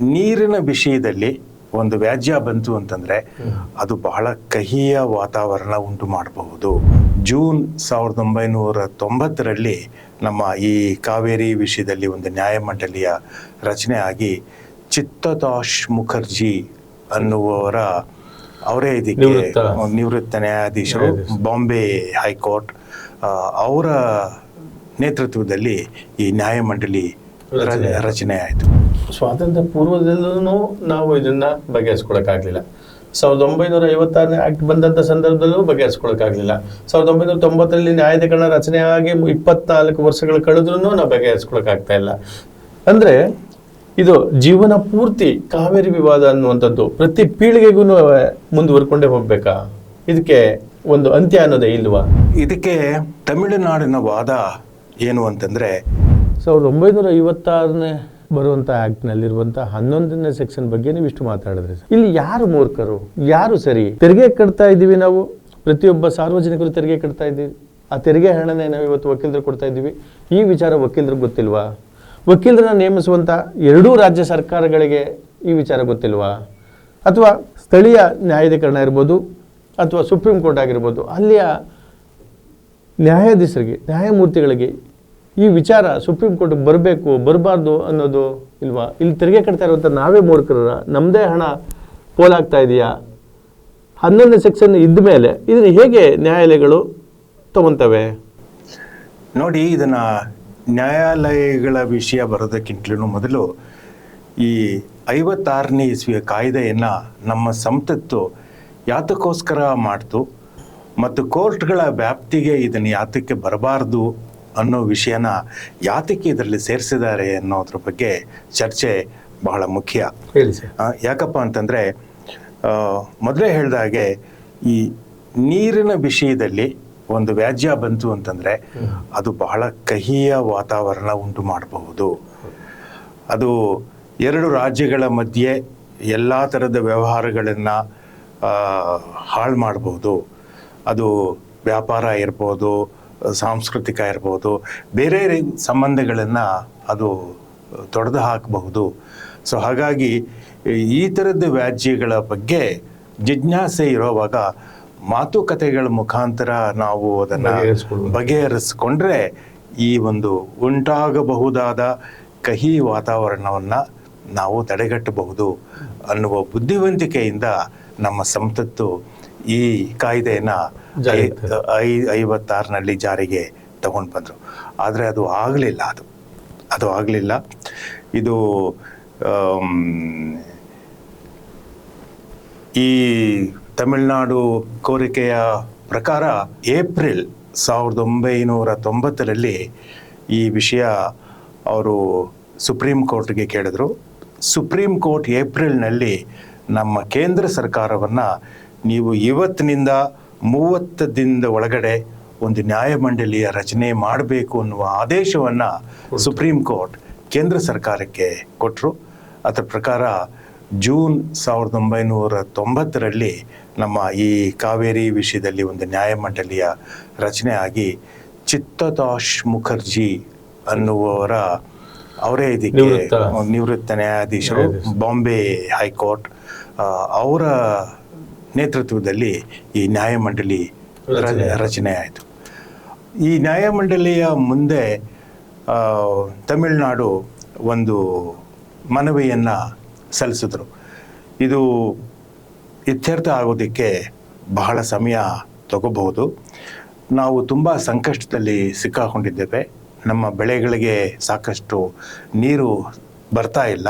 ನೀರಿನ ವಿಷಯದಲ್ಲಿ ಒಂದು ವ್ಯಾಜ್ಯ ಬಂತು ಅಂತಂದ್ರೆ ಅದು ಬಹಳ ಕಹಿಯ ವಾತಾವರಣ ಉಂಟು ಮಾಡಬಹುದು ಜೂನ್ ಸಾವಿರದ ಒಂಬೈನೂರ ತೊಂಬತ್ತರಲ್ಲಿ ನಮ್ಮ ಈ ಕಾವೇರಿ ವಿಷಯದಲ್ಲಿ ಒಂದು ನ್ಯಾಯಮಂಡಳಿಯ ರಚನೆ ಆಗಿ ಚಿತ್ತದಾಶ್ ಮುಖರ್ಜಿ ಅನ್ನುವವರ ಅವರೇ ಇದಕ್ಕೆ ನಿವೃತ್ತ. ನ್ಯಾಯಾಧೀಶರು ಬಾಂಬೆ ಹೈಕೋರ್ಟ್ ಅವರ ನೇತೃತ್ವದಲ್ಲಿ ಈ ನ್ಯಾಯಮಂಡಳಿ ರಚನೆ ಆಯಿತು. ಸ್ವಾತಂತ್ರ್ಯ ಪೂರ್ವದಲ್ಲೂ ನಾವು ಇದನ್ನ ಬಗೆಹರಿಸ್ಕೊಳಕ್ಕಾಗಲಿಲ್ಲ. ಸಾವಿರದ ಒಂಬೈನೂರ ಐವತ್ತಾರನೇ ಆಕ್ಟ್ ಬಂದಂಥ ಸಂದರ್ಭದಲ್ಲೂ ಬಗೆಹರಿಸ್ಕೊಳಕ್ಕಾಗ್ಲಿಲ್ಲ. ಸಾವಿರದ ಒಂಬೈನೂರ ತೊಂಬತ್ತರಲ್ಲಿ ನ್ಯಾಯಾಧಿಕರಣ ರಚನೆಯಾಗಿ ಆಗಿ ಇಪ್ಪತ್ನಾಲ್ಕು ವರ್ಷಗಳು ಕಳೆದ್ರೂ ನಾವು ಬಗೆಹರಿಸ್ಕೊಳಕ್ಕಾಗ್ತಾ ಇಲ್ಲ. ಅಂದರೆ ಇದು ಜೀವನ ಪೂರ್ತಿ ಕಾವೇರಿ ವಿವಾದ ಅನ್ನುವಂಥದ್ದು ಪ್ರತಿ ಪೀಳಿಗೆಗೂ ಮುಂದುವರ್ಕೊಂಡೇ ಹೋಗ್ಬೇಕಾ? ಇದಕ್ಕೆ ಒಂದು ಅಂತ್ಯ ಅನ್ನೋದೇ ಇಲ್ವಾ? ಇದಕ್ಕೆ ತಮಿಳುನಾಡಿನ ವಾದ ಏನು ಅಂತಂದ್ರೆ ಸಾವಿರದ ಒಂಬೈನೂರ ಐವತ್ತಾರನೇ ಬರುವಂಥ ಆ್ಯಕ್ಟ್ನಲ್ಲಿರುವಂಥ ಹನ್ನೊಂದನೇ ಸೆಕ್ಷನ್ ಬಗ್ಗೆ ನೀವು ಇಷ್ಟು ಮಾತಾಡಿದ್ರಿ ಇಲ್ಲಿ ಯಾರು ಮೂರ್ಖರು? ಯಾರು ಸರಿ? ತೆರಿಗೆ ಕಟ್ತಾ ಇದ್ದೀವಿ ನಾವು. ಪ್ರತಿಯೊಬ್ಬ ಸಾರ್ವಜನಿಕರು ತೆರಿಗೆ ಕಟ್ತಾ ಇದ್ದೀವಿ. ಆ ತೆರಿಗೆ ಹಣನೇ ನಾವು ಇವತ್ತು ವಕೀಲರು ಕೊಡ್ತಾ ಇದ್ದೀವಿ. ಈ ವಿಚಾರ ವಕೀಲರಿಗೆ ಗೊತ್ತಿಲ್ವಾ? ವಕೀಲರನ್ನ ನೇಮಿಸುವಂಥ ಎರಡೂ ರಾಜ್ಯ ಸರ್ಕಾರಗಳಿಗೆ ಈ ವಿಚಾರ ಗೊತ್ತಿಲ್ವಾ? ಅಥವಾ ಸ್ಥಳೀಯ ನ್ಯಾಯಾಧೀಕರಣ ಇರ್ಬೋದು, ಅಥವಾ ಸುಪ್ರೀಂ ಕೋರ್ಟ್ ಆಗಿರ್ಬೋದು, ಅಲ್ಲಿಯ ನ್ಯಾಯಾಧೀಶರಿಗೆ, ನ್ಯಾಯಮೂರ್ತಿಗಳಿಗೆ ಈ ವಿಚಾರ ಸುಪ್ರೀಂ ಕೋರ್ಟ್ ಬರಬೇಕು, ಬರಬಾರ್ದು ಅನ್ನೋದು ಇಲ್ವಾ? ಇಲ್ಲಿ ತೆರಿಗೆ ಕಟ್ತಾ ಇರುವಂಥ ನಾವೇ ಮೂರ್ಖರ ನಮ್ಮದೇ ಹಣ ಪೋಲಾಗ್ತಾ ಇದೆಯಾ? ಹನ್ನೊಂದನೇ ಸೆಕ್ಷನ್ ಇದ್ದ ಮೇಲೆ ಇದನ್ನು ಹೇಗೆ ನ್ಯಾಯಾಲಯಗಳು ತಗೊಂತವೆ? ನೋಡಿ, ಇದನ್ನ ನ್ಯಾಯಾಲಯಗಳ ವಿಷಯ ಬರೋದಕ್ಕಿಂತಲೂ ಮೊದಲು ಈ ಐವತ್ತಾರನೇ ಇಸ್ವಿಯ ಕಾಯ್ದೆಯನ್ನ ನಮ್ಮ ಸಂಸತ್ತು ಯಾತಕ್ಕೋಸ್ಕರ ಮಾಡ್ತು ಮತ್ತು ಕೋರ್ಟ್ಗಳ ವ್ಯಾಪ್ತಿಗೆ ಇದನ್ನು ಯಾತಕ್ಕೆ ಬರಬಾರ್ದು ಅನ್ನೋ ವಿಷಯನ ಯಾತಕ್ಕೆ ಇದರಲ್ಲಿ ಸೇರಿಸಿದ್ದಾರೆ ಅನ್ನೋದ್ರ ಬಗ್ಗೆ ಚರ್ಚೆ ಬಹಳ ಮುಖ್ಯ. ಯಾಕಪ್ಪ ಅಂತಂದರೆ ಮೊದಲೇ ಹೇಳಿದ ಹಾಗೆ ಈ ನೀರಿನ ವಿಷಯದಲ್ಲಿ ಒಂದು ವ್ಯಾಜ್ಯ ಬಂತು ಅಂತಂದರೆ ಅದು ಬಹಳ ಕಹಿಯ ವಾತಾವರಣ ಉಂಟು ಮಾಡಬಹುದು. ಅದು ಎರಡು ರಾಜ್ಯಗಳ ಮಧ್ಯೆ ಎಲ್ಲ ಥರದ ವ್ಯವಹಾರಗಳನ್ನು ಹಾಳು ಮಾಡಬಹುದು. ಅದು ವ್ಯಾಪಾರ ಇರ್ಬೋದು ಸಾಂಸ್ಕೃತಿಕ ಇರ್ಬೋದು ಬೇರೆ ಸಂಬಂಧಗಳನ್ನು ಅದು ತೊಡೆದು ಹಾಕಬಹುದು ಸೊ ಹಾಗಾಗಿ ಈ ಥರದ ವ್ಯಾಜ್ಯಗಳ ಬಗ್ಗೆ ಜಿಜ್ಞಾಸೆ ಇರೋವಾಗ ಮಾತುಕತೆಗಳ ಮುಖಾಂತರ ನಾವು ಅದನ್ನು. ಬಗೆಹರಿಸ್ಕೊಂಡ್ರೆ ಈ ಒಂದು ಉಂಟಾಗಬಹುದಾದ ಕಹಿ ವಾತಾವರಣವನ್ನು ನಾವು ತಡೆಗಟ್ಟಬಹುದು ಅನ್ನುವ ಬುದ್ಧಿವಂತಿಕೆಯಿಂದ ನಮ್ಮ ಸಂಸತ್ತು ಈ ಕಾಯ್ದೆಯನ್ನು ಐ ಐವತ್ತಾರನಲ್ಲಿ ಜಾರಿಗೆ ತಗೊಂಡು ಬಂದರು. ಆದರೆ ಅದು ಆಗಲಿಲ್ಲ ಅದು. ಅದು ಆಗಲಿಲ್ಲ. ಇದು ಈ ತಮಿಳುನಾಡು ಕೋರಿಕೆಯ ಪ್ರಕಾರ ಏಪ್ರಿಲ್ ಸಾವಿರದ ಒಂಬೈನೂರ ತೊಂಬತ್ತರಲ್ಲಿ ಈ ವಿಷಯ ಅವರು ಸುಪ್ರೀಂ ಕೋರ್ಟ್ಗೆ ಕೇಳಿದ್ರು. ಸುಪ್ರೀಂ ಕೋರ್ಟ್ ಏಪ್ರಿಲ್ನಲ್ಲಿ ನಮ್ಮ ಕೇಂದ್ರ ಸರ್ಕಾರವನ್ನು ನೀವು ಇವತ್ತಿನಿಂದ ಮೂವತ್ತು ದಿನದ ಒಳಗಡೆ ಒಂದು ನ್ಯಾಯಮಂಡಳಿಯ ರಚನೆ ಮಾಡಬೇಕು ಅನ್ನುವ ಆದೇಶವನ್ನು ಸುಪ್ರೀಂ ಕೋರ್ಟ್ ಕೇಂದ್ರ ಸರ್ಕಾರಕ್ಕೆ ಕೊಟ್ಟರು ಅದರ ಪ್ರಕಾರ ಜೂನ್ ಸಾವಿರದ ಒಂಬೈನೂರ ತೊಂಬತ್ತರಲ್ಲಿ ನಮ್ಮ ಈ ಕಾವೇರಿ ವಿಷಯದಲ್ಲಿ ಒಂದು ನ್ಯಾಯಮಂಡಳಿಯ ರಚನೆ ಆಗಿ ಚಿತ್ತದಾಶ್ ಮುಖರ್ಜಿ ಅನ್ನುವವರ ಅವರೇ ಇದಕ್ಕೆ ನಿವೃತ್ತ. ನಿವೃತ್ತ ನ್ಯಾಯಾಧೀಶರು ಬಾಂಬೆ ಹೈಕೋರ್ಟ್ ಅವರ ನೇತೃತ್ವದಲ್ಲಿ ಈ ನ್ಯಾಯಮಂಡಳಿ ರಚನೆ ಆಯಿತು. ಈ ನ್ಯಾಯಮಂಡಳಿಯ ಮುಂದೆ ತಮಿಳುನಾಡು ಒಂದು ಮನವಿಯನ್ನು ಸಲ್ಲಿಸಿದ್ರು. ಇದು ಇತ್ಯರ್ಥ ಆಗೋದಕ್ಕೆ ಬಹಳ ಸಮಯ ತಗೋಬಹುದು. ನಾವು ತುಂಬ ಸಂಕಷ್ಟದಲ್ಲಿ ಸಿಕ್ಕಾಕೊಂಡಿದ್ದೇವೆ. ನಮ್ಮ ಬೆಳೆಗಳಿಗೆ ಸಾಕಷ್ಟು ನೀರು ಬರ್ತಾ ಇಲ್ಲ.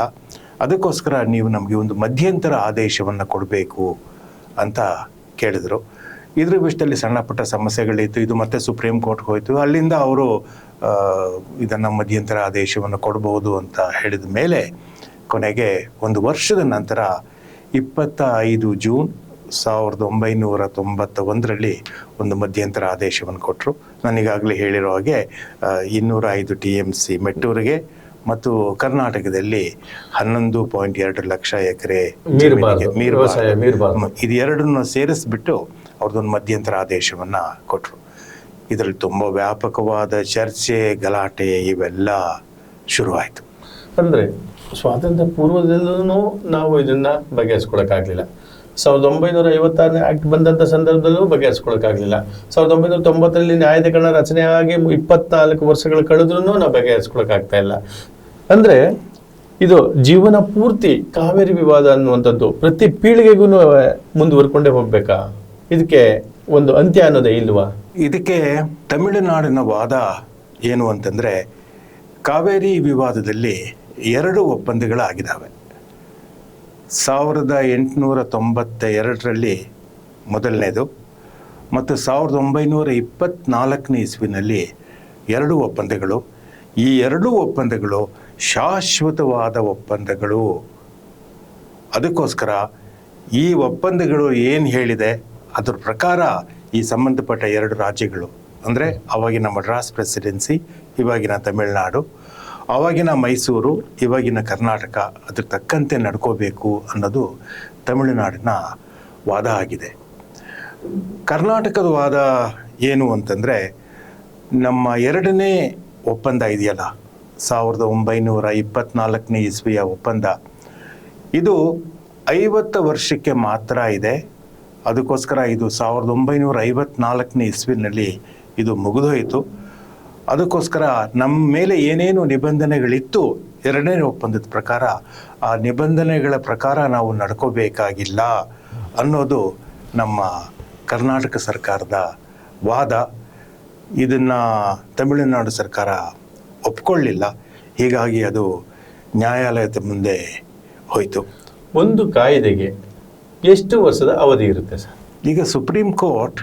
ಅದಕ್ಕೋಸ್ಕರ ನೀವು ನಮಗೆ ಒಂದು ಮಧ್ಯಂತರ ಆದೇಶವನ್ನು ಕೊಡಬೇಕು ಅಂತ ಕೇಳಿದರು. ಇದ್ರ ವಿಷಯದಲ್ಲಿ ಸಣ್ಣ ಪುಟ್ಟ ಸಮಸ್ಯೆಗಳಿತ್ತು. ಇದು ಮತ್ತೆ ಸುಪ್ರೀಂ ಕೋರ್ಟ್ಗೆ ಹೋಯಿತು. ಅಲ್ಲಿಂದ ಅವರು ಇದನ್ನು ಮಧ್ಯಂತರ ಆದೇಶವನ್ನು ಕೊಡಬಹುದು ಅಂತ ಹೇಳಿದ ಮೇಲೆ ಕೊನೆಗೆ ಒಂದು ವರ್ಷದ ನಂತರ ಇಪ್ಪತ್ತ ಐದು ಜೂನ್ ಸಾವಿರದ ಒಂಬೈನೂರ ತೊಂಬತ್ತ ಒಂದರಲ್ಲಿ ಒಂದು ಮಧ್ಯಂತರ ಆದೇಶವನ್ನು ಕೊಟ್ಟರು ನನಗಾಗಲೇ ಹೇಳಿರೋ ಹಾಗೆ ಇನ್ನೂರ ಐದು ಟಿ ಎಂ ಸಿ ಮೆಟ್ಟೂರಿಗೆ ಮತ್ತು ಕರ್ನಾಟಕದಲ್ಲಿ ಹನ್ನೊಂದು ಪಾಯಿಂಟ್ ಎರಡು ಲಕ್ಷ ಎಕರೆ. ಇದು ಎರಡನ್ನು ಸೇರಿಸ್ಬಿಟ್ಟು ಅವ್ರದ್ದೊಂದು ಮಧ್ಯಂತರ ಆದೇಶವನ್ನ ಕೊಟ್ಟರು ಇದರಲ್ಲಿ ತುಂಬ ವ್ಯಾಪಕವಾದ ಚರ್ಚೆ ಗಲಾಟೆ ಇವೆಲ್ಲ ಶುರುವಾಯಿತು. ಅಂದ್ರೆ ಸ್ವಾತಂತ್ರ್ಯ ಪೂರ್ವದಲ್ಲೂ ನಾವು ಇದನ್ನ ಬಗೆಹರಿಸ್ಕೊಳಕ್ಕಾಗ್ಲಿಲ್ಲ. ಸಾವಿರದ ಒಂಬೈನೂರ ಐವತ್ತಾರನೇ ಆಕ್ಟ್ ಬಂದಂತ ಸಂದರ್ಭದಲ್ಲೂ ಬಗೆಹರಿಸ್ಕೊಳಕ್ಕಾಗ್ಲಿಲ್ಲ. ಸಾವಿರದ ಒಂಬೈನೂರ ತೊಂಬತ್ತರಲ್ಲಿ ನ್ಯಾಯಾಧಿಕರಣ ರಚನೆ ಆಗಿ ಇಪ್ಪತ್ನಾಲ್ಕು ವರ್ಷಗಳು ಕಳೆದ್ರೂ ನಾವು ಬಗೆಹರಿಸ್ಕೊಳಕ್ಕಾಗ್ತಾ ಇಲ್ಲ. ಅಂದ್ರೆ ಇದು ಜೀವನ ಪೂರ್ತಿ ಕಾವೇರಿ ವಿವಾದ ಅನ್ನುವಂಥದ್ದು ಪ್ರತಿ ಪೀಳಿಗೆಗೂ ಮುಂದುವರ್ಕೊಂಡೇ ಹೋಗ್ಬೇಕಾ? ಇದಕ್ಕೆ ಒಂದು ಅಂತ್ಯ ಅನ್ನೋದೇ ಇಲ್ವಾ? ಇದಕ್ಕೆ ತಮಿಳುನಾಡಿನ ವಾದ ಏನು ಅಂತಂದರೆ ಕಾವೇರಿ ವಿವಾದದಲ್ಲಿ ಎರಡು ಒಪ್ಪಂದಗಳಾಗಿದ್ದಾವೆ ಸಾವಿರದ ಎಂಟುನೂರ ತೊಂಬತ್ತ ಎರಡರಲ್ಲಿ ಮೊದಲನೇದು ಮತ್ತು ಸಾವಿರದ ಒಂಬೈನೂರ ಇಪ್ಪತ್ತ್ನಾಲ್ಕನೇ ಇಸ್ವಿನಲ್ಲಿ ಎರಡು ಒಪ್ಪಂದಗಳು. ಈ ಎರಡೂ ಒಪ್ಪಂದಗಳು ಶಾಶ್ವತವಾದ ಒಪ್ಪಂದಗಳು. ಅದಕ್ಕೋಸ್ಕರ ಈ ಒಪ್ಪಂದಗಳು ಏನು ಹೇಳಿದೆ, ಅದರ ಪ್ರಕಾರ ಈ ಸಂಬಂಧಪಟ್ಟ ಎರಡು ರಾಜ್ಯಗಳು, ಅಂದರೆ ಅವಾಗಿನ ಮಡ್ರಾಸ್ ಪ್ರೆಸಿಡೆನ್ಸಿ ಇವಾಗಿನ ತಮಿಳುನಾಡು ಅವಾಗಿನ ಮೈಸೂರು, ಇವಾಗಿನ ಕರ್ನಾಟಕ ಅದಕ್ಕೆ ತಕ್ಕಂತೆ ನಡ್ಕೋಬೇಕು ಅನ್ನೋದು ತಮಿಳುನಾಡಿನ ವಾದ ಆಗಿದೆ. ಕರ್ನಾಟಕದ ವಾದ ಏನು ಅಂತಂದರೆ, ನಮ್ಮ ಎರಡನೇ ಒಪ್ಪಂದ ಇದೆಯಲ್ಲ, ಸಾವಿರದ ಒಂಬೈನೂರ ಇಪ್ಪತ್ನಾಲ್ಕನೇ ಇಸ್ವಿಯ ಒಪ್ಪಂದ. ಇದು ಐವತ್ತು ವರ್ಷಕ್ಕೆ ಮಾತ್ರ ಇದೆ. ಅದಕ್ಕೋಸ್ಕರ ಇದು ಸಾವಿರದ ಒಂಬೈನೂರ ಐವತ್ನಾಲ್ಕನೇ ಇಸ್ವಿನಲ್ಲಿ ಇದು ಮುಗಿದೋಯಿತು. ಅದಕ್ಕೋಸ್ಕರ ನಮ್ಮ ಮೇಲೆ ಏನೇನು ನಿಬಂಧನೆಗಳಿತ್ತು ಎರಡನೇ ಒಪ್ಪಂದದ ಪ್ರಕಾರ ಆ ನಿಬಂಧನೆಗಳ ಪ್ರಕಾರ ನಾವು ನಡ್ಕೋಬೇಕಾಗಿಲ್ಲ ಅನ್ನೋದು ನಮ್ಮ ಕರ್ನಾಟಕ ಸರ್ಕಾರದ ವಾದ. ಇದನ್ನು ತಮಿಳುನಾಡು ಸರ್ಕಾರ ಒಪ್ಕೊಳ್ಳಿಲ್ಲ. ಹೀಗಾಗಿ ಅದು ನ್ಯಾಯಾಲಯದ ಮುಂದೆ ಹೋಯಿತು. ಒಂದು ಕಾಯ್ದೆಗೆ ಎಷ್ಟು ವರ್ಷದ ಅವಧಿ ಇರುತ್ತೆ ಸರ್? ಈಗ ಸುಪ್ರೀಂ ಕೋರ್ಟ್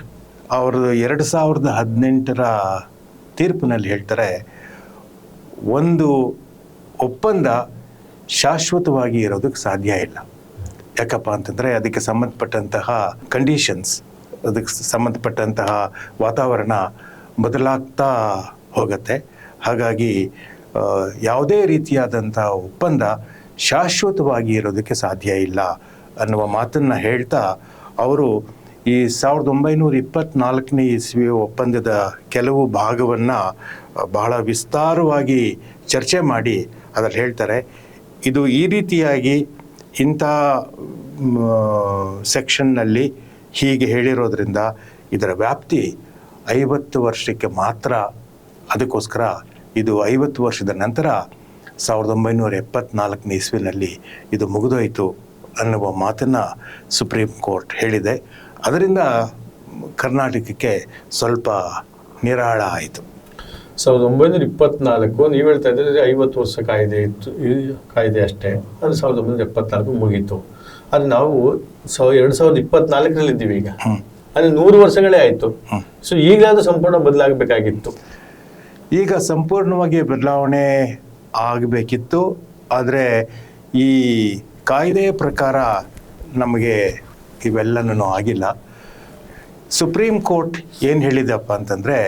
ಅವ್ರದ್ದು ಎರಡು ಸಾವಿರದ ಹದಿನೆಂಟರ ತೀರ್ಪಿನಲ್ಲಿ ಹೇಳ್ತಾರೆ, ಒಂದು ಒಪ್ಪಂದ ಶಾಶ್ವತವಾಗಿ ಇರೋದಕ್ಕೆ ಸಾಧ್ಯ ಇಲ್ಲ. ಯಾಕಪ್ಪ ಅಂತಂದರೆ ಅದಕ್ಕೆ ಸಂಬಂಧಪಟ್ಟಂತಹ ಕಂಡೀಷನ್ಸ್ ಅದಕ್ಕೆ ಸಂಬಂಧಪಟ್ಟಂತಹ ವಾತಾವರಣ ಬದಲಾಗ್ತಾ ಹೋಗುತ್ತೆ. ಹಾಗಾಗಿ ಯಾವುದೇ ರೀತಿಯಾದಂತಹ ಒಪ್ಪಂದ ಶಾಶ್ವತವಾಗಿ ಇರೋದಕ್ಕೆ ಸಾಧ್ಯ ಇಲ್ಲ ಅನ್ನುವ ಮಾತನ್ನು ಹೇಳ್ತಾ ಅವರು ಈ ಸಾವಿರದ ಒಂಬೈನೂರ ಇಪ್ಪತ್ನಾಲ್ಕನೇ ಇಸ್ವಿ ಒಪ್ಪಂದದ ಕೆಲವು ಭಾಗವನ್ನು ಬಹಳ ವಿಸ್ತಾರವಾಗಿ ಚರ್ಚೆ ಮಾಡಿ ಅದರಲ್ಲಿ ಹೇಳ್ತಾರೆ. ಇದು ಈ ರೀತಿಯಾಗಿ ಇಂಥ ಸೆಕ್ಷನ್ನಲ್ಲಿ ಹೀಗೆ ಹೇಳಿರೋದ್ರಿಂದ ಇದರ ವ್ಯಾಪ್ತಿ ಐವತ್ತು ವರ್ಷಕ್ಕೆ ಮಾತ್ರ. ಅದಕ್ಕೋಸ್ಕರ ಇದು ಐವತ್ತು ವರ್ಷದ ನಂತರ ಸಾವಿರದ ಒಂಬೈನೂರ ಎಪ್ಪತ್ನಾಲ್ಕನೇ ಇಸ್ವಿನಲ್ಲಿ ಇದು ಮುಗಿದೋಯಿತು ಅನ್ನುವ ಮಾತನ್ನು ಸುಪ್ರೀಂ ಕೋರ್ಟ್ ಹೇಳಿದೆ. ಅದರಿಂದ ಕರ್ನಾಟಕಕ್ಕೆ ಸ್ವಲ್ಪ ನಿರಾಳ ಆಯಿತು. ಸಾವಿರದ ಒಂಬೈನೂರ ಇಪ್ಪತ್ನಾಲ್ಕು ನೀವು ಹೇಳ್ತಾ ಇದ್ದೀರಿ ಐವತ್ತು ವರ್ಷ ಕಾಯ್ದೆ ಇತ್ತು ಈ ಕಾಯ್ದೆ ಅಷ್ಟೇ. ಅದು ಸಾವಿರದ ಒಂಬೈನೂರ ಎಪ್ಪತ್ನಾಲ್ಕು ಮುಗೀತು. ಅದು ನಾವು ಸಾವಿರ ಎರಡು ಸಾವಿರದ ಇಪ್ಪತ್ನಾಲ್ಕರಲ್ಲಿ ಇದ್ದೀವಿ ಈಗ. ಅಲ್ಲಿ ನೂರು ವರ್ಷಗಳೇ ಆಯಿತು. ಸೊ ಅದು ಸಂಪೂರ್ಣ ಬದಲಾಗಬೇಕಾಗಿತ್ತು. ಈಗ ಸಂಪೂರ್ಣವಾಗಿ ಬದಲಾವಣೆ ಆಗಬೇಕಿತ್ತು. ಆದರೆ ಈ ಕಾಯ್ದೆಯ ಪ್ರಕಾರ ನಮಗೆ ಇವೆಲ್ಲನೂ ಆಗಿಲ್ಲ. ಸುಪ್ರೀಂ ಕೋರ್ಟ್ ಏನು ಹೇಳಿದಪ್ಪ ಅಂತಂದರೆ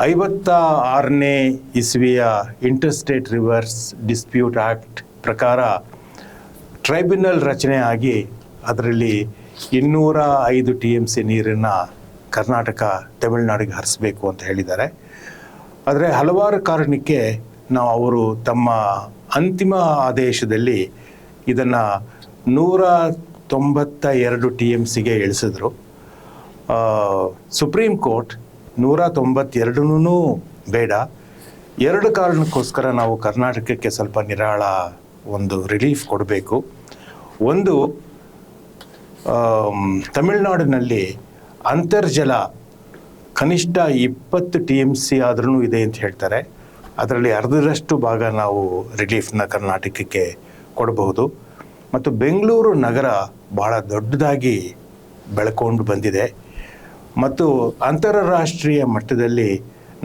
ಐವತ್ತ ಆರನೇ ಇಸ್ವಿಯ ಇಂಟರ್ಸ್ಟೇಟ್ ರಿವರ್ಸ್ ಡಿಸ್ಪ್ಯೂಟ್ ಆ್ಯಕ್ಟ್ ಪ್ರಕಾರ ಟ್ರೈಬ್ಯುನಲ್ ರಚನೆ ಆಗಿ ಅದರಲ್ಲಿ ಇನ್ನೂರ ಐದು ಟಿ ಎಂ ಸಿ ನೀರನ್ನು ಕರ್ನಾಟಕ ತಮಿಳುನಾಡಿಗೆ ಹರಿಸ್ಬೇಕು ಅಂತ ಹೇಳಿದ್ದಾರೆ. ಆದರೆ ಹಲವಾರು ಕಾರಣಕ್ಕೆ ನಾವು ಅವರು ತಮ್ಮ ಅಂತಿಮ ಆದೇಶದಲ್ಲಿ ಇದನ್ನು ನೂರ ತೊಂಬತ್ತ ಎರಡು ಟಿ ಎಂ ಸಿಗೆ ಇಳಿಸಿದ್ರು. ಸುಪ್ರೀಂ ಕೋರ್ಟ್ ನೂರ ತೊಂಬತ್ತೆರಡೂ ಬೇಡ. ಎರಡು ಕಾರಣಕ್ಕೋಸ್ಕರ ನಾವು ಕರ್ನಾಟಕಕ್ಕೆ ಸ್ವಲ್ಪ ನಿರಾಳ ಒಂದು ರಿಲೀಫ್ ಕೊಡಬೇಕು. ಒಂದು ತಮಿಳುನಾಡಿನಲ್ಲಿ ಅಂತರ್ಜಲ ಕನಿಷ್ಠ ಇಪ್ಪತ್ತು ಟಿ ಎಂ ಸಿ ಆದ್ರೂ ಇದೆ ಅಂತ ಹೇಳ್ತಾರೆ. ಅದರಲ್ಲಿ ಅರ್ಧದಷ್ಟು ಭಾಗ ನಾವು ರಿಲೀಫ್ನ ಕರ್ನಾಟಕಕ್ಕೆ ಕೊಡಬಹುದು. ಮತ್ತು ಬೆಂಗಳೂರು ನಗರ ಬಹಳ ದೊಡ್ಡದಾಗಿ ಬೆಳ್ಕೊಂಡು ಬಂದಿದೆ. ಮತ್ತು ಅಂತಾರಾಷ್ಟ್ರೀಯ ಮಟ್ಟದಲ್ಲಿ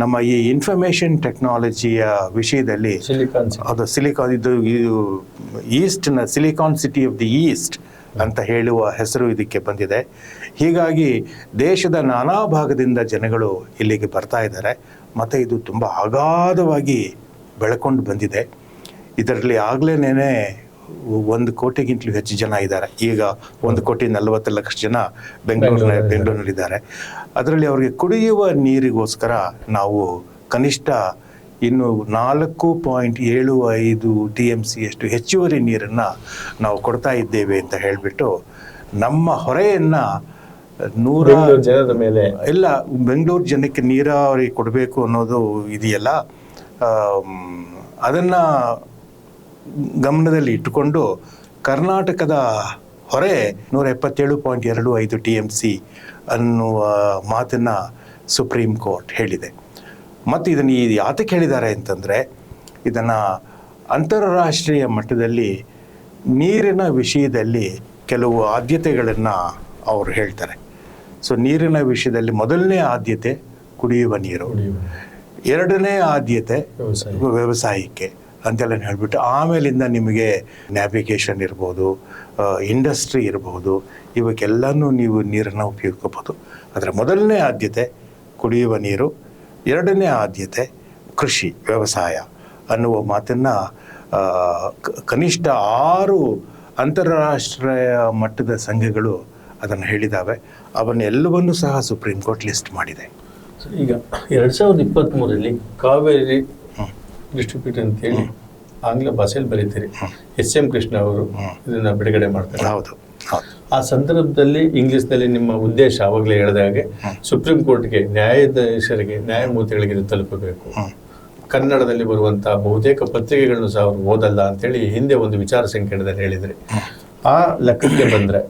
ನಮ್ಮ ಈ ಇನ್ಫಾರ್ಮೇಷನ್ ಟೆಕ್ನಾಲಜಿಯ ವಿಷಯದಲ್ಲಿ ಸಿಲಿಕಾನ್ ಅದು ಸಿಲಿಕಾನ್ ಇದು ಇದು ಈಸ್ಟ್ನ silicon city of the east ಅಂತ ಹೇಳುವ ಹೆಸರು ಇದಕ್ಕೆ ಬಂದಿದೆ. ಹೀಗಾಗಿ ದೇಶದ ನಾನಾ ಭಾಗದಿಂದ ಜನಗಳು ಇಲ್ಲಿಗೆ ಬರ್ತಾ ಇದ್ದಾರೆ. ಮತ್ತು ಇದು ತುಂಬ ಅಗಾಧವಾಗಿ ಬೆಳ್ಕೊಂಡು ಬಂದಿದೆ. ಇದರಲ್ಲಿ ಆಗ್ಲೇನೇ ಒಂದು ಕೋಟಿಗಿಂತಲೂ ಹೆಚ್ಚು ಜನ ಇದ್ದಾರೆ. ಈಗ ಒಂದು ಕೋಟಿ ನಲವತ್ತು ಲಕ್ಷ ಜನ ಬೆಂಗಳೂರಿನ ಬೆಂಗಳೂರಿನಲ್ಲಿದ್ದಾರೆ. ಅದರಲ್ಲಿ ಅವರಿಗೆ ಕುಡಿಯುವ ನೀರಿಗೋಸ್ಕರ ನಾವು ಕನಿಷ್ಠ ಇನ್ನು ನಾಲ್ಕು ಪಾಯಿಂಟ್ ಏಳು ಐದು ಟಿ ಎಂ ಸಿಯಷ್ಟು ಹೆಚ್ಚುವರಿ ನೀರನ್ನು ನಾವು ಕೊಡ್ತಾ ಇದ್ದೇವೆ ಅಂತ ಹೇಳಿಬಿಟ್ಟು ನಮ್ಮ ಹೊರೆಯನ್ನು ನೂರ ಜನದ ಜನರ ಮೇಲೆ. ಇಲ್ಲ ಬೆಂಗಳೂರು ಜನಕ್ಕೆ ನೀರಾವರಿ ಕೊಡಬೇಕು ಅನ್ನೋದು ಇದೆಯಲ್ಲ. ಅದನ್ನ ಗಮನದಲ್ಲಿ ಇಟ್ಟುಕೊಂಡು ಕರ್ನಾಟಕದ ಹೊರೆ ನೂರ ಎಪ್ಪತ್ತೇಳು ಪಾಯಿಂಟ್ ಎರಡು ಐದು ಟಿ ಎಂ ಸಿ ಅನ್ನುವ ಮಾತನ್ನು ಸುಪ್ರೀಂ ಕೋರ್ಟ್ ಹೇಳಿದೆ. ಮತ್ತು ಇದನ್ನು ಈ ಯಾತಕ್ಕೆ ಹೇಳಿದ್ದಾರೆ ಅಂತಂದರೆ ಇದನ್ನು ಅಂತಾರಾಷ್ಟ್ರೀಯ ಮಟ್ಟದಲ್ಲಿ ನೀರಿನ ವಿಷಯದಲ್ಲಿ ಕೆಲವು ಆದ್ಯತೆಗಳನ್ನು ಅವರು ಹೇಳ್ತಾರೆ. ಸೊ ನೀರಿನ ವಿಷಯದಲ್ಲಿ ಮೊದಲನೇ ಆದ್ಯತೆ ಕುಡಿಯುವ ನೀರು. ಎರಡನೇ ಆದ್ಯತೆ ವ್ಯವಸಾಯ ವ್ಯವಸಾಯಕ್ಕೆ. ಅಂತೆಲ್ಲ ಹೇಳ್ಬಿಟ್ಟು ಆಮೇಲಿಂದ ನಿಮಗೆ ನ್ಯಾವಿಗೇಷನ್ ಇರ್ಬೋದು ಇಂಡಸ್ಟ್ರಿ ಇರ್ಬೋದು, ಇವಕ್ಕೆಲ್ಲನೂ ನೀವು ನೀರನ್ನು ಉಪಯೋಗಿಸ್ಕೋಬೋದು. ಅದರ ಮೊದಲನೇ ಆದ್ಯತೆ ಕುಡಿಯುವ ನೀರು, ಎರಡನೇ ಆದ್ಯತೆ ಕೃಷಿ, ವ್ಯವಸಾಯ ಅನ್ನುವ ಮಾತನ್ನು ಕನಿಷ್ಠ ಆರು ಅಂತಾರಾಷ್ಟ್ರೀಯ ಮಟ್ಟದ ಸಂಘಗಳು ಅದನ್ನು ಹೇಳಿದ್ದಾವೆ ಅವನ್ನೆಲ್ಲವನ್ನೂ ಸಹ ಸುಪ್ರೀಂ ಕೋರ್ಟ್ ಲಿಸ್ಟ್ ಮಾಡಿದೆ. ಈಗ ಎರಡು ಸಾವಿರದ ಇಪ್ಪತ್ತ್ ಮೂರರಲ್ಲಿ ಕಾವೇರಿ ಡಿಸ್ಟ್ರಿಬ್ಯೂಟ್ ಅಂತ ಹೇಳಿ ಆಂಗ್ಲ ಭಾಷೆಯಲ್ಲಿ ಬರೀತೀರಿ. ಎಸ್ ಎಂ ಕೃಷ್ಣ ಅವರು ಇದನ್ನ ಬಿಡುಗಡೆ ಮಾಡ್ತಾರೆ. ಹೌದು. ಆ ಸಂದರ್ಭದಲ್ಲಿ ಇಂಗ್ಲಿಷ್ನಲ್ಲಿ ನಿಮ್ಮ ಉದ್ದೇಶ ಆವಾಗಲೇ ಹೇಳಿದ ಹಾಗೆ ಸುಪ್ರೀಂ ಕೋರ್ಟ್ಗೆ ನ್ಯಾಯಾಧೀಶರಿಗೆ ನ್ಯಾಯಮೂರ್ತಿಗಳಿಗೆ ಇದು ತಲುಪಬೇಕು. ಕನ್ನಡದಲ್ಲಿ ಬರುವಂತಹ ಬಹುತೇಕ ಪತ್ರಿಕೆಗಳನ್ನು ಸಹ ಅವರು ಓದಲ್ಲ ಅಂತೇಳಿ ಹಿಂದೆ ಒಂದು ವಿಚಾರ ಸಂಕಿರಣದಲ್ಲಿ ಹೇಳಿದ್ರಿ. ಆ ಲೆಕ್ಕಕ್ಕೆ ಬಂದ್ರೆ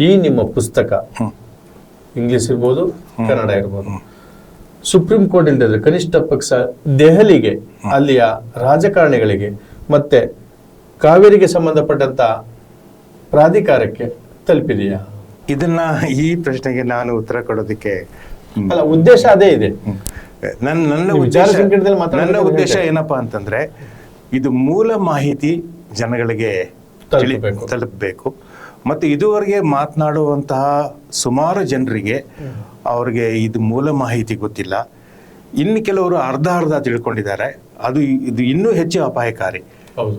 ಈ ನಿಮ್ಮ ಪುಸ್ತಕ. ಇಂಗ್ಲಿಷ್ ಇರ್ಬೋದು ಕನ್ನಡ ಇರ್ಬೋದು. ಸುಪ್ರೀಂ ಕೋರ್ಟ್ ಇಲ್ದಿದ್ರೆ ಕನಿಷ್ಠ ಪಕ್ಷ ದೆಹಲಿಗೆ ಅಲ್ಲಿಯ ರಾಜಕಾರಣಿಗಳಿಗೆ ಮತ್ತೆ ಕಾವೇರಿಗೆ ಸಂಬಂಧಪಟ್ಟಂತ ಪ್ರಾಧಿಕಾರಕ್ಕೆ ತಲುಪಿದೆಯಾ? ಇದನ್ನ ಈ ಪ್ರಶ್ನೆಗೆ ನಾನು ಉತ್ತರ ಕೊಡೋದಕ್ಕೆ ಅಲ್ಲ ಉದ್ದೇಶ ಅದೇ ಇದೆ. ನನ್ನ ನನ್ನ ವಿಚಾರ ನನ್ನ ಉದ್ದೇಶ ಏನಪ್ಪಾ ಅಂತಂದ್ರೆ ಇದು ಮೂಲ ಮಾಹಿತಿ ಜನಗಳಿಗೆ ತಿಳಿ- ತಲುಪಬೇಕು. ತಲುಪಬೇಕು. ಮತ್ತು ಇದುವರೆಗೆ ಮಾತನಾಡುವಂತಹ ಸುಮಾರು ಜನರಿಗೆ ಅವ್ರಿಗೆ ಇದು ಮೂಲ ಮಾಹಿತಿ ಗೊತ್ತಿಲ್ಲ. ಇನ್ನು ಕೆಲವರು ಅರ್ಧ ಅರ್ಧ ತಿಳ್ಕೊಂಡಿದ್ದಾರೆ. ಅದು ಇದು ಇನ್ನೂ ಹೆಚ್ಚು ಅಪಾಯಕಾರಿ.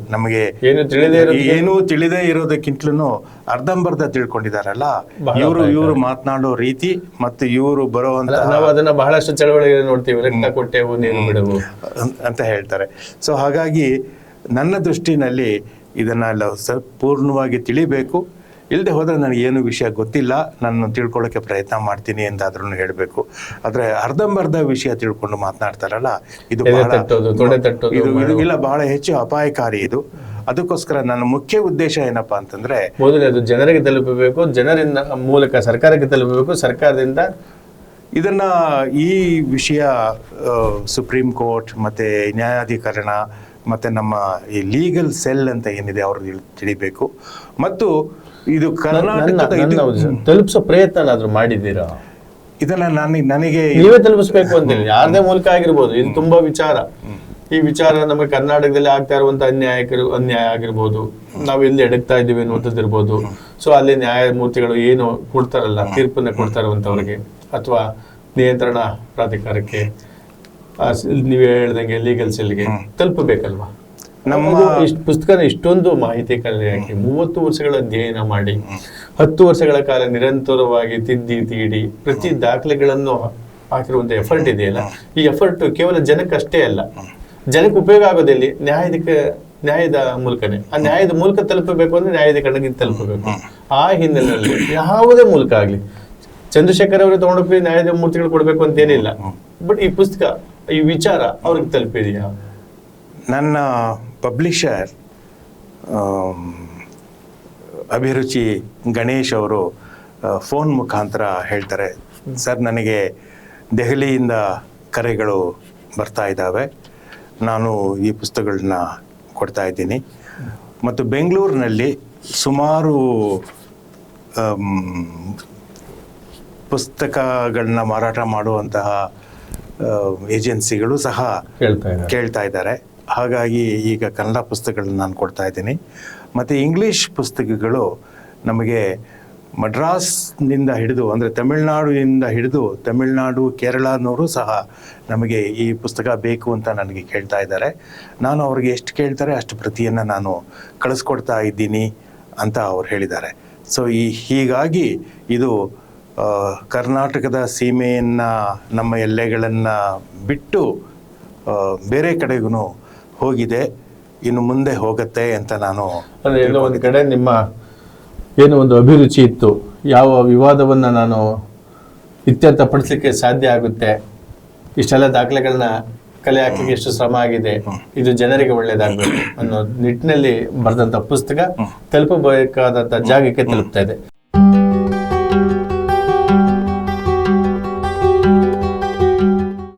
ನಮಗೆ ಏನು ತಿಳಿದೇ ಇರೋದು ಏನು? ತಿಳಿದೇ ಇರೋದಕ್ಕಿಂತಲೂ ಅರ್ಧಂಬರ್ಧ ತಿಳ್ಕೊಂಡಿದಾರಲ್ಲ ಇವರು. ಇವರು ಮಾತನಾಡೋ ರೀತಿ ಮತ್ತು ಇವರು ಬರುವಂತ ನಾವು ಅದನ್ನ ಬಹಳಷ್ಟು ಚಳವಳಿಗೆ ನೋಡ್ತೀವಿ. ರಕ್ತ ಕೊಟ್ಟೆವು ನೀನು ಬಿಡವು. ಅಂತ ಹೇಳ್ತಾರೆ. ಸೊ ಹಾಗಾಗಿ ನನ್ನ ದೃಷ್ಟಿನಲ್ಲಿ ಇದನ್ನ ಎಲ್ಲ ಪೂರ್ಣವಾಗಿ ತಿಳಿಬೇಕು. ಇಲ್ಲದೆ ಹೋದ್ರೆ ನನಗೆ ಏನು ವಿಷಯ ಗೊತ್ತಿಲ್ಲ. ನಾನು ತಿಳ್ಕೊಳ್ಳೋಕೆ ಪ್ರಯತ್ನ ಮಾಡ್ತೀನಿ ಎಂದಾದ್ರೂ ಹೇಳಬೇಕು. ಆದರೆ ಅರ್ಧಂಬರ್ಧ ವಿಷಯ ತಿಳ್ಕೊಂಡು ಮಾತನಾಡ್ತಾರಲ್ಲ ಇದು ಬಹಳ ಇಲ್ಲ ಬಹಳ ಹೆಚ್ಚು ಅಪಾಯಕಾರಿ ಇದು. ಅದಕ್ಕೋಸ್ಕರ ನನ್ನ ಮುಖ್ಯ ಉದ್ದೇಶ ಏನಪ್ಪಾ ಅಂತಂದ್ರೆ ಮೊದಲೇ ಅದು ಜನರಿಗೆ ತಲುಪಬೇಕು ಜನರಿಂದ ಮೂಲಕ ಸರ್ಕಾರಕ್ಕೆ ತಲುಪಬೇಕು ಸರ್ಕಾರದಿಂದ ಇದನ್ನ ಈ ವಿಷಯ ಸುಪ್ರೀಂ ಕೋರ್ಟ್ ಮತ್ತೆ ನ್ಯಾಯಾಧಿಕರಣ ಮತ್ತೆ ನಮ್ಮ ಈ ಲೀಗಲ್ ಸೆಲ್ ಅಂತ ಏನಿದೆ ಅವರು ತಿಳಿಬೇಕು. ಮತ್ತು ಇದು ಕರ್ನಾಟಕದ ತಲುಪಿಸೋ ಪ್ರಯತ್ನ ಮಾಡಿದ್ದೀರಾ? ಇದನ್ನ ನನಗೆ ನನಗೆ ನೀವೇ ತಲುಪಿಸ್ಬೇಕು ಅಂತೇಳಿ ಯಾರದೇ ಮೂಲಕ ಆಗಿರ್ಬೋದು. ಇದು ತುಂಬಾ ವಿಚಾರ. ಈ ವಿಚಾರ ನಮಗೆ ಕರ್ನಾಟಕದಲ್ಲಿ ಆಗ್ತಾ ಇರುವಂತ ಅನ್ಯಾಯಕರು ಅನ್ಯಾಯ ಆಗಿರ್ಬೋದು. ನಾವು ಎಲ್ಲಿ ಎಡಗ್ತಾ ಇದ್ದೀವಿ ಅನ್ನುವಂಥದ್ದು ಇರ್ಬೋದು. ಸೊ ಅಲ್ಲಿ ನ್ಯಾಯಮೂರ್ತಿಗಳು ಏನು ಕೊಡ್ತಾರಲ್ಲ ತೀರ್ಪನ್ನ ಕೊಡ್ತಾ ಇರುವಂತವ್ರಿಗೆ ಅಥವಾ ನಿಯಂತ್ರಣ ಪ್ರಾಧಿಕಾರಕ್ಕೆ ನೀವೇ ಹೇಳ್ದಂಗೆ ಲೀಗಲ್ ಸೆಲ್ಗೆ ತಲುಪಬೇಕಲ್ವಾ? ನಮ್ಮ- ಇಷ್ಟು ಪುಸ್ತಕನ ಇಷ್ಟೊಂದು ಮಾಹಿತಿ ಕಲೆ ಹಾಕಿ ಮೂವತ್ತು ವರ್ಷಗಳ ಅಧ್ಯಯನ ಮಾಡಿ ಹತ್ತು ವರ್ಷಗಳ ಕಾಲ ನಿರಂತರವಾಗಿ ತಿದ್ದಿ ತೀಡಿ ಪ್ರತಿ ದಾಖಲೆಗಳನ್ನು ಹಾಕಿರುವಂತ ಎಫರ್ಟ್ ಇದೆಯಲ್ಲ? ಈ ಎಫರ್ಟ್ ಕೇವಲ ಜನಕ್ಕಷ್ಟೇ ಅಲ್ಲ ಜನಕ್ಕೆ ಉಪಯೋಗ ಆಗೋದಲ್ಲಿ ನ್ಯಾಯದಕ್ಕೆ ನ್ಯಾಯದ ಮೂಲಕನೇ. ಆ ನ್ಯಾಯದ ಮೂಲಕ ತಲುಪಬೇಕು ಅಂದ್ರೆ ನ್ಯಾಯಾಧಿಕರಣಕ್ಕೆ ತಲುಪಬೇಕು. ಆ ಹಿನ್ನೆಲೆಯಲ್ಲಿ ಯಾವುದೇ ಮೂಲಕ ಆಗ್ಲಿ. ಚಂದ್ರಶೇಖರ್ ಅವರು ತಗೊಂಡೋಗಿ ನ್ಯಾಯದ ಮೂರ್ತಿಗಳು ಕೊಡ್ಬೇಕು ಅಂತ ಏನಿಲ್ಲ ಬಟ್ ಈ ಪುಸ್ತಕ ಈ ವಿಚಾರ ಅವ್ರಿಗೆ ತಲುಪಿದೆಯಾ? ನನ್ನ ಪಬ್ಲಿಷರ್ ಅಭಿರುಚಿ ಗಣೇಶ್ ಅವರು ಫೋನ್ ಮುಖಾಂತರ ಹೇಳ್ತಾರೆ, ಸರ್, ನನಗೆ ದೆಹಲಿಯಿಂದ ಕರೆಗಳು ಬರ್ತಾ ಇದ್ದಾವೆ. ನಾನು ಈ ಪುಸ್ತಕಗಳನ್ನ ಕೊಡ್ತಾ ಇದ್ದೀನಿ. ಮತ್ತು ಬೆಂಗಳೂರಿನಲ್ಲಿ ಸುಮಾರು ಪುಸ್ತಕಗಳನ್ನ ಮಾರಾಟ ಮಾಡುವಂತಹ ಏಜೆನ್ಸಿಗಳು ಸಹ ಕೇಳ್ತಾ ಇದ್ದಾರೆ. ಹಾಗಾಗಿ ಈಗ ಕನ್ನಡ ಪುಸ್ತಕಗಳನ್ನು ನಾನು ಕೊಡ್ತಾ ಇದ್ದೀನಿ. ಮತ್ತು ಇಂಗ್ಲೀಷ್ ಪುಸ್ತಕಗಳು ನಮಗೆ ಮಡ್ರಾಸ್ನಿಂದ ಹಿಡಿದು ಅಂದರೆ ತಮಿಳ್ನಾಡಿನಿಂದ ಹಿಡಿದು ತಮಿಳ್ನಾಡು ಕೇರಳನವರು ಸಹ ನಮಗೆ ಈ ಪುಸ್ತಕ ಬೇಕು ಅಂತ ನನಗೆ ಕೇಳ್ತಾ ಇದ್ದಾರೆ. ನಾನು ಅವ್ರಿಗೆ ಎಷ್ಟು ಕೇಳ್ತಾರೆ ಅಷ್ಟು ಪ್ರತಿಯನ್ನು ನಾನು ಕಳಿಸ್ಕೊಡ್ತಾ ಇದ್ದೀನಿ ಅಂತ ಅವ್ರು ಹೇಳಿದ್ದಾರೆ. ಸೊ ಈ ಹೀಗಾಗಿ ಇದು ಕರ್ನಾಟಕದ ಸೀಮೆಯನ್ನು ನಮ್ಮ ಎಲ್ಲೆಗಳನ್ನು ಬಿಟ್ಟು ಬೇರೆ ಕಡೆಗೂ ಹೋಗಿದೆ. ಇನ್ನು ಮುಂದೆ ಹೋಗುತ್ತೆ ಅಂತ ನಾನು ಅಂದ್ರೆ ಎಲ್ಲೋ ಒಂದು ಕಡೆ ನಿಮ್ಮ ಏನು ಒಂದು ಅಭಿರುಚಿ ಇತ್ತು. ಯಾವ ವಿವಾದವನ್ನು ನಾನು ಇತ್ಯರ್ಥ ಪಡಿಸ್ಲಿಕ್ಕೆ ಸಾಧ್ಯ ಆಗುತ್ತೆ? ಇಷ್ಟೆಲ್ಲ ದಾಖಲೆಗಳನ್ನ ಕಲೆ ಹಾಕಲಿಕ್ಕೆ ಎಷ್ಟು ಶ್ರಮ ಆಗಿದೆ? ಇದು ಜನರಿಗೆ ಒಳ್ಳೇದಾಗಬೇಕು ಅನ್ನೋ ನಿಟ್ಟಿನಲ್ಲಿ ಬರೆದಂತ ಪುಸ್ತಕ ತಲುಪಬೇಕಾದಂಥ ಜಾಗಕ್ಕೆ ತಲುಪ್ತಾ ಇದೆ.